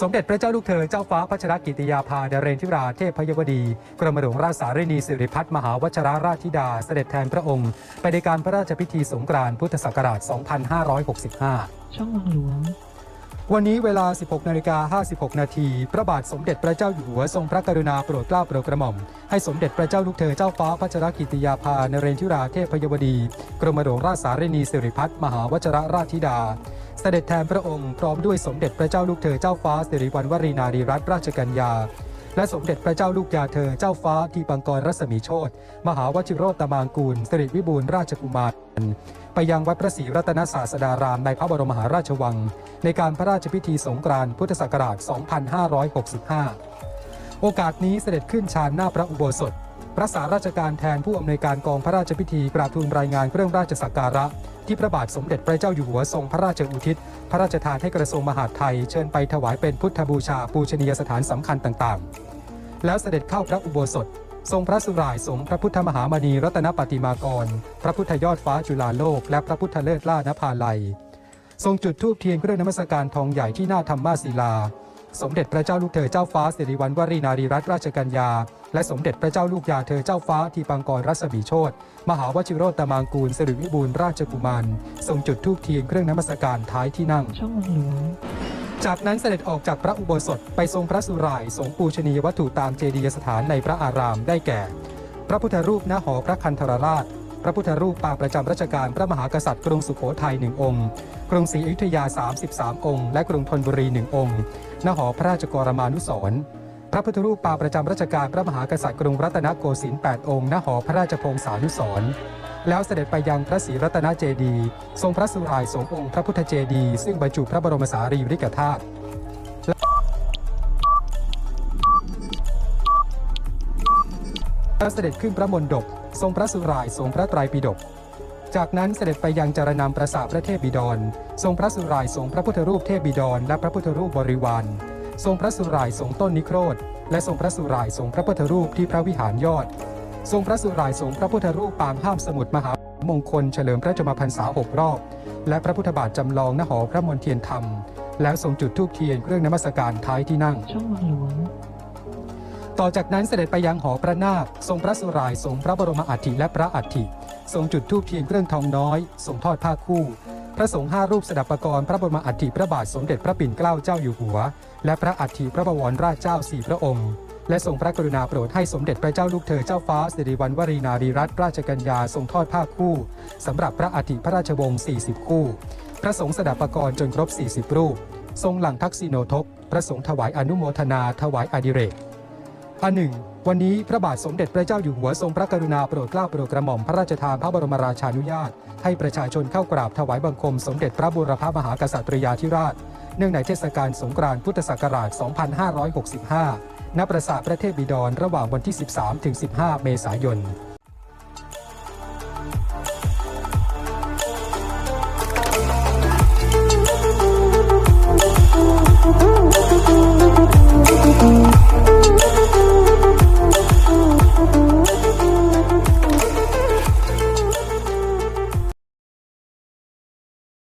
สมเด็จพระเจ้าลูกเธอเจ้าฟ้าพัชรกิติยาภาดาเรนทิราเทพพยวดี กรมหลวงราชสารินีสิริพัฒน์มหาวชราราชธิดาเสด็จแทนพระองค์ ไปในการพระราชพิธีสงกรานต์พุทธศักราช 2565 ช่องวังหลวง วันนี้เวลา 16นาฬิกา56 นาที พระบาทสมเด็จพระเจ้าอยู่หัวทรงพระกรุณาโปรดเกล้าโปรดกระหม่อม ให้สมเด็จพระเจ้าลูกเธอเจ้าฟ้าพัชรกิติยาภานเรนทิราเทพพยวดี กรมหลวงราชสารินีสิริพัฒน์มหาวชรราชธิดา เสด็จแทนพระองค์พร้อมด้วยสมเด็จพระเจ้าลูกเธอเจ้าฟ้าสิริวัณวรีนารีรัตนราชกัญญา และสมเด็จพระเจ้าลูกยาเธอเจ้าฟ้าทีปังกรรัศมีโชตมหาวชิโรตมางกูลสิริวิบูลราชกุมารไปยังวัดพระศรีรัตนศาสดารามในพระบรมมหาราชวัง ในการพระราชพิธีสงกรานต์พุทธศักราช 2565 โอกาสนี้เสด็จขึ้นชานหน้าพระอุโบสถ ระสาราชการแทนผู้อำนวยการกองพระราชพิธีกราบทูลรายงานเครื่องราชสักการะ ที่พระบาทสมเด็จพระเจ้าอยู่หัวทรงพระราชอุทิศ พระราชทานให้กระทรวงมหาดไทย เชิญไปถวายเป็นพุทธบูชาปูชนียสถานสำคัญต่างๆ แล้วเสด็จเข้าพระอุโบสถ ทรงพระสุรายสงฆ์พระพุทธมหามณีรัตนปฏิมากร พระพุทธยอดฟ้าจุฬาโลก และพระพุทธเลิศล่านภาลัย ทรงจุดธูปเทียนเครื่องนมัสการทองใหญ่ที่หน้าธรรมาศิลา สมเด็จพระเจ้าลูกเธอเจ้าฟ้าสิริวัณวรีนารีรัตนราชกัญญา และสมเด็จพระเจ้าลูกยาเธอเจ้าฟ้าทีปังกรรัศมีโชตมหาวชิโรตมางกูลสิริวิบูลย์ราชกุมารทรงจุดธูปเทียนเครื่องนมัสการท้ายที่นั่ง ช่องวังหลวงจากนั้นเสด็จออกจากพระอุโบสถไปทรงพระสุร่ายสงปูชนียวัตถุตามเจดียสถานในพระอารามได้แก่ พระพุทธรูปณหอพระคันธรราช พระพุทธรูปปางประจำรัชกาลพระมหากษัตริย์กรุงสุโขทัยหนึ่งองค์ กรุงศรีอยุธยา 33 องค์ และกรุงธนบุรีหนึ่งองค์ณหอพระราชกรมานุสรณ์พระพุทธรูปปางประจำรัชกาลพระมหากษัตริย์กรุงรัตนโกสินทร์8องค์ณหอพระราชพงศานุสรณ์แล้วเสด็จไปยังพระศรีรัตนเจดีย์ทรงพระสุร่ายสงองค์พระพุทธเจดีย์ซึ่งบรรจุพระบรมสารีริกธาตุแล้วเสด็จขึ้นพระมณฑป ทรงพระสุรายทรงพระไตรปิฎกจากนั้นเสด็จไปยังจารนามปราสาทพระเทพบิดร ทรงพระสุรายทรงพระพุทธรูปเทพบิดร และพระพุทธรูปบริวาร ทรงพระสุรายทรงต้นนิโครธ และทรงพระสุรายทรงพระพุทธรูปที่พระวิหารยอด ทรงพระสุรายทรงพระพุทธรูปปางห้ามสมุทรมหามงคลเฉลิมพระชนมพรรษาหกรอบ และพระพุทธบาทจำลองณหอพระมนเทียนธรรม แล้วทรงจุดธูปเทียนเครื่องนมัสการท้ายที่นั่งช่องหลวง ต่อจากนั้นเสด็จไปยังหอพระนาคทรงพระสุรายทรงพระบรมอัฐิและพระอัฐิทรงจุดธูปเทียนเครื่องทองน้อยทรงทอดผ้าคู่ พระสงฆ์ห้ารูปสดับประกรณ์พระบรมอัฐิพระบาทสมเด็จพระปิ่นเกล้าเจ้าอยู่หัว และพระอัฐิพระบวรราชเจ้าสี่พระองค์ และทรงพระกรุณาโปรดให้สมเด็จพระเจ้าลูกเธอเจ้าฟ้าสิริวัณวรีนารีรัตนราชกัญญาทรงทอดผ้าคู่สำหรับพระอัฐิพระราชวงศ์40 คู่ พระสงฆ์สดับประกรณ์จนครบ 40 รูป ทรงหลังทักษิโนทกพระสงฆ์ถวายอนุโมทนาถวายอดิเรก อันหนึ่ง วันนี้พระบาทสมเด็จพระเจ้าอยู่หัวทรงพระกรุณาโปรดเกล้าโปรดกระหม่อมพระราชทานพระบรมราชานุญาต ให้ประชาชนเข้ากราบถวายบังคมสมเด็จพระบูรพมหากษัตริยาธิราช เนื่องในเทศกาลสงกรานต์พุทธศักราช 2565 ณ ปราสาทพระเทพบิดรระหว่างวันที่ 13 ถึง 15 เมษายน